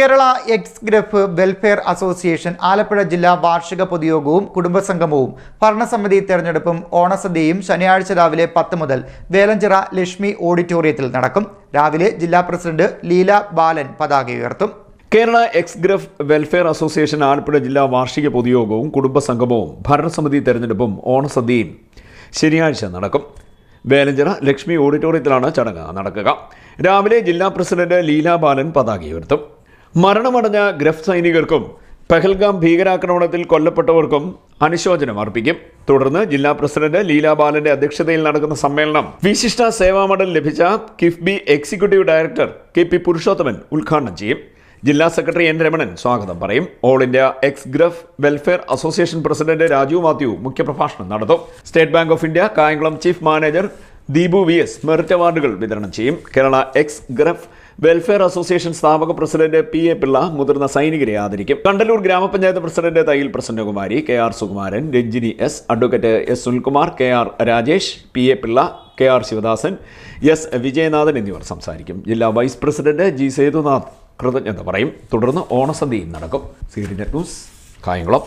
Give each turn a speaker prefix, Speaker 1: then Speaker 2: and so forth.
Speaker 1: Kerala ex GREF welfare association Alappuzha ജില്ലാ വാർഷിക പൊതുയോഗവും കുടുംബസംഗമവും ഭരണസമിതി തെരഞ്ഞെടുപ്പും ഓണസദ്യയും ശനിയാഴ്ച രാവിലെ പത്ത് മുതൽ വേലഞ്ചിറ ലക്ഷ്മി ഓഡിറ്റോറിയത്തിൽ നടക്കും. രാവിലെ ജില്ലാ പ്രസിഡന്റ് ലീല ബാലൻ പതാക ഉയർത്തും.
Speaker 2: Kerala ex GREF welfare association Alappuzha ജില്ലാ വാർഷിക പൊതുയോഗവും കുടുംബസംഗമവും ഭരണസമിതി തെരഞ്ഞെടുപ്പും ഓണസദ്യയും ശനിയാഴ്ച നടക്കും. വേലഞ്ചിറ ലക്ഷ്മി ഓഡിറ്റോറിയത്തിലാണ് ചടങ്ങ് നടക്കുക. രാവിലെ ജില്ലാ പ്രസിഡന്റ് ലീല ബാലൻ പതാക ഉയർത്തും. മരണമടഞ്ഞ ഗ്രഫ് സൈനികർക്കും പെഹൽഗാം ഭീകരാക്രമണത്തിൽ കൊല്ലപ്പെട്ടവർക്കും അനുശോചനം അർപ്പിക്കും. തുടർന്ന് ജില്ലാ പ്രസിഡന്റ് ലീല ബാലന്റെ അധ്യക്ഷതയിൽ നടക്കുന്ന സമ്മേളനം വിശിഷ്ട സേവാ മെഡൽ ലഭിച്ച KIIFB executive director K P Purushothaman ഉദ്ഘാടനം ചെയ്യും. ജില്ലാ സെക്രട്ടറി എൻ രമണൻ സ്വാഗതം പറയും. All India ex GREF welfare association president Raju Mathew മുഖ്യപ്രഭാഷണം നടത്തും. State Bank of India Kayamkulam chief manager Deepu V S merit അവാർഡുകൾ വിതരണം ചെയ്യും. Kerala ex GREF welfare association സ്ഥാപക പ്രസിഡന്റ് പി എ പിള്ള മുതിർന്ന സൈനികരെ ആദരിക്കും. Kandalloor gramapanchayat president Thayyil Prasannakumari K R Sukumaran Ranjini S advocate S Sunilkumar K R Rajesh P A Pillai K R Sivadasan S Vijayanathan എന്നിവർ സംസാരിക്കും. ജില്ലാ vice president G Sethunath കൃതജ്ഞത പറയും. തുടർന്ന് ഓണസദ്യയും നടക്കും. C net news Kayamkulam.